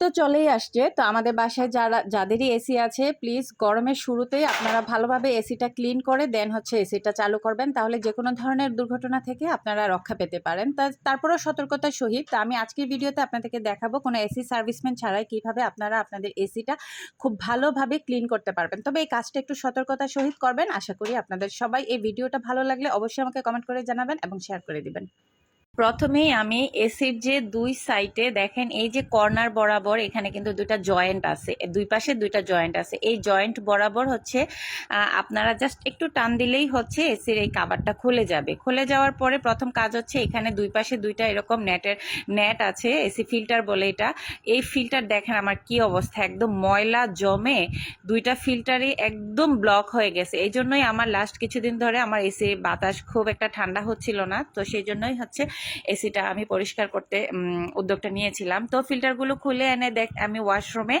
তো চলেই আসছে। তো আমাদের বাসায় যারা, যাদেরই এসি আছে প্লিজ গরমের শুরুতেই আপনারা ভালোভাবে এসিটা ক্লিন করে দেন হচ্ছে এসিটা চালু করবেন। তাহলে যে কোনো ধরনের দুর্ঘটনা থেকে আপনারা রক্ষা পেতে পারেন। তা, তারপরেও সতর্কতার সহিত, তো আমি আজকের ভিডিওতে আপনাদেরকে দেখাবো কোনো এসি সার্ভিসম্যান ছাড়াই কীভাবে আপনারা আপনাদের এসিটা খুব ভালোভাবে ক্লিন করতে পারবেন। তবে এই কাজটা একটু সতর্কতার সহিত করবেন। আশা করি আপনাদের সবাই এই ভিডিওটা ভালো লাগলে অবশ্যই আমাকে কমেন্ট করে জানাবেন এবং শেয়ার করে দিবেন। প্রথমেই আমি এসির যে দুই সাইডে দেখেন, এই যে কর্নার বরাবর এখানে কিন্তু দুইটা জয়েন্ট আছে, দুই পাশে দুইটা জয়েন্ট আছে। এই জয়েন্ট বরাবর হচ্ছে আপনারা জাস্ট একটু টান দিলেই হচ্ছে এসির এই কাবারটা খুলে যাবে। খুলে যাওয়ার পরে প্রথম কাজ হচ্ছে এখানে দুই পাশে দুইটা এরকম নেটের, নেট আছে, এসি ফিল্টার বলে এটা। এই ফিল্টার দেখেন আমার কি অবস্থা, একদম ময়লা জমে দুইটা ফিল্টারই একদম ব্লক হয়ে গেছে। এই জন্যই আমার লাস্ট কিছুদিন ধরে আমার এসি বাতাস খুব একটা ঠান্ডা হচ্ছিল না, তো সেই জন্যই হচ্ছে এসিটা আমি পরিষ্কার করতে উদ্যোগটা নিয়েছিলাম। তো ফিল্টারগুলো খুলে এনে দেখ, আমি ওয়াশরুমে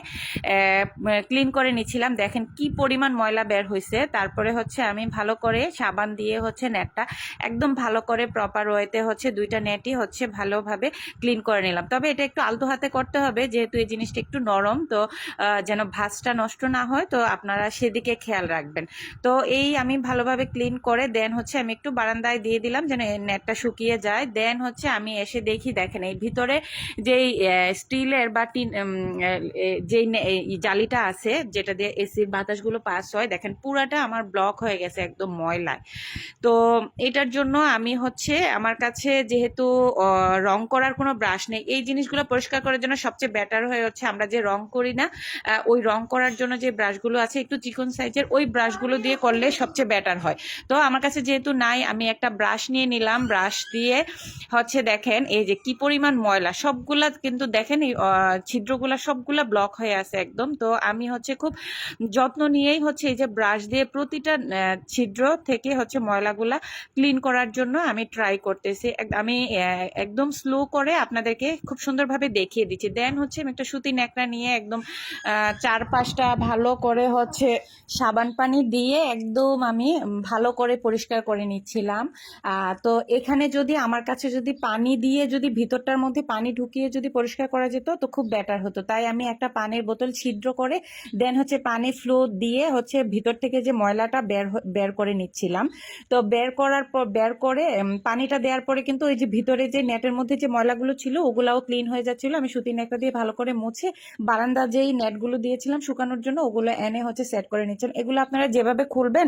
ক্লিন করে নিচ্ছিলাম। দেখেন কি পরিমাণ ময়লা বের হয়েছে তারপরে হচ্ছে আমি ভালো করে সাবান দিয়ে হচ্ছে নেটটা একদম ভালো করে প্রপার ওয়েতে হচ্ছে দুইটা নেটই হচ্ছে ভালোভাবে ক্লিন করে নিলাম। তবে এটা একটু আলতো হাতে করতে হবে, যেহেতু এই জিনিসটা একটু নরম। তো যেন ভাঁজটা নষ্ট না হয়, তো আপনারা সেদিকে খেয়াল রাখবেন। তো এই আমি ভালোভাবে ক্লিন করে, দেন হচ্ছে আমি একটু বারান্দায় দিয়ে দিলাম, যেন নেটটা শুকিয়ে যায়। দেন হচ্ছে আমি এসে দেখি, দেখেন এই ভিতরে যেই স্টিলের বা টিন যেই জালিটা আছে, যেটা দিয়ে এসির বাতাসগুলো পাস হয়, দেখেন পুরাটা আমার ব্লক হয়ে গেছে একদম ময়লায়। তো এটার জন্য আমি হচ্ছে আমার কাছে যেহেতু রং করার কোনো ব্রাশ নেই, এই জিনিসগুলো পরিষ্কার করার জন্য সবচেয়ে বেটার হয়ে হচ্ছে আমরা যে রং করি না ওই রং করার জন্য যে ব্রাশগুলো আছে, একটু চিকন সাইজের ওই ব্রাশগুলো দিয়ে করলে সবচেয়ে বেটার হয়। তো আমার কাছে যেহেতু নাই, আমি একটা ব্রাশ নিয়ে নিলাম, ব্রাশ দিয়ে হচ্ছে দেখেন, এই যে কি পরিমাণ ময়লা, সবগুলা কিন্তু দেখেন, এই ছিদ্রগুলা সবগুলা ব্লক হয়ে আছে একদম। তো আমি হচ্ছে খুব যত্ন নিয়েই হচ্ছে এই যে ব্রাশ দিয়ে প্রতিটা ছিদ্র থেকে হচ্ছে ময়লাগুলা ক্লিন করার জন্য আমি ট্রাই করতেছি। আমি একদম স্লো করে আপনাদেরকে খুব সুন্দরভাবে দেখিয়ে দিচ্ছি। দেন হচ্ছে আমি একটা সুতি ন্যাকড়া নিয়ে একদম চার পাঁচটা ভালো করে হচ্ছে সাবান পানি দিয়ে একদম আমি ভালো করে পরিষ্কার করে নিচ্ছিলাম। তো এখানে যদি আমার কাছে যদি পানি দিয়ে যদি ভিতরটার মধ্যে পানি ঢুকিয়ে যদি পরিষ্কার করা যেত, তো খুব বেটার হতো। তাই আমি একটা পানির বোতল ছিদ্র করে দেন হচ্ছে পানি ফ্লো দিয়ে হচ্ছে ভিতর থেকে যে ময়লাটা বের বের করে নিচ্ছিলাম। তো বের করার পর, বের করে পানিটা দেওয়ার পরে কিন্তু ওই যে ভিতরে যে নেটের মধ্যে যে ময়লাগুলো ছিল, ওগুলাও ক্লিন হয়ে যাচ্ছিল। আমি সুতি নেকড়া দিয়ে ভালো করে মুছে, বারান্দা যেই নেটগুলো দিয়েছিলাম শুকানোর জন্য, ওগুলো এনে হচ্ছে সেট করে নিচ্ছেন এগুলো আপনারা যেভাবে খুলবেন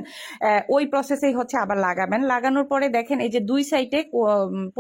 ওই প্রসেসেই হচ্ছে আবার লাগাবেন। লাগানোর পরে দেখেন, এই যে দুই সাইডে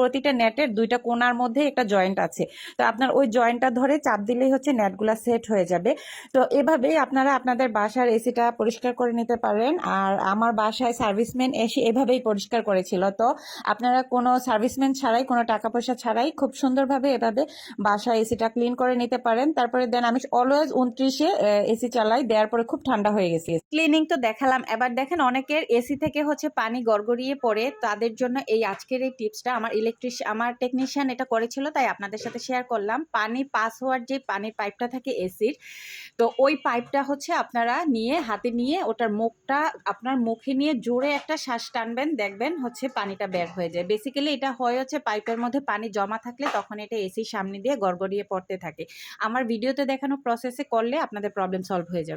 প্রতিটা নেটের দুইটা কোনার মধ্যে একটা জয়েন্ট আছে। তো আপনার ওই জয়েন্টটা ধরে চাপ দিলেই হচ্ছে নেটগুলা সেট হয়ে যাবে। তো এভাবেই আপনারা আপনাদের বাসার এসিটা পরিষ্কার করে নিতে পারেন। আর আমার বাসায় সার্ভিসম্যান এসে এভাবেই পরিষ্কার করেছিল। তো আপনারা কোনো সার্ভিসম্যান ছাড়াই, কোনো টাকা পয়সা ছাড়াই খুব সুন্দরভাবে এভাবে বাসায় এসিটা ক্লিন করে নিতে পারেন। তারপরে দেন আমি অলওয়েজ উনত্রিশে এসি চালাই। দেওয়ার পরে খুব ঠান্ডা হয়ে গেছে। ক্লিনিং তো দেখালাম। এবার দেখেন অনেকের এসি থেকে হচ্ছে পানি গড়গড়িয়ে পড়ে। তাদের জন্য এই আজকের এই টিপসটা আমার ইলেকট্রিশ আমার টেকনিশিয়ান এটা করেছিল, তাই আপনাদের সাথে শেয়ার করলাম। পানি পাস হওয়ার যে পানির পাইপটা থাকে এসির তো ওই পাইপটা হচ্ছে আপনারা নিয়ে, হাতে নিয়ে ওটার মুখটা আপনার মুখে নিয়ে জোরে একটা শ্বাস টানবেন, দেখবেন হচ্ছে পানিটা বের হয়ে যায়। বেসিক্যালি এটা হয় হচ্ছে পাইপের মধ্যে পানি জমা থাকলে তখন এটা এসির সামনে দিয়ে গড়গড়িয়ে পড়তে থাকে। আমার ভিডিওতে দেখানো প্রসেসে করলে আপনাদের প্রবলেম সলভ হয়ে যাবে।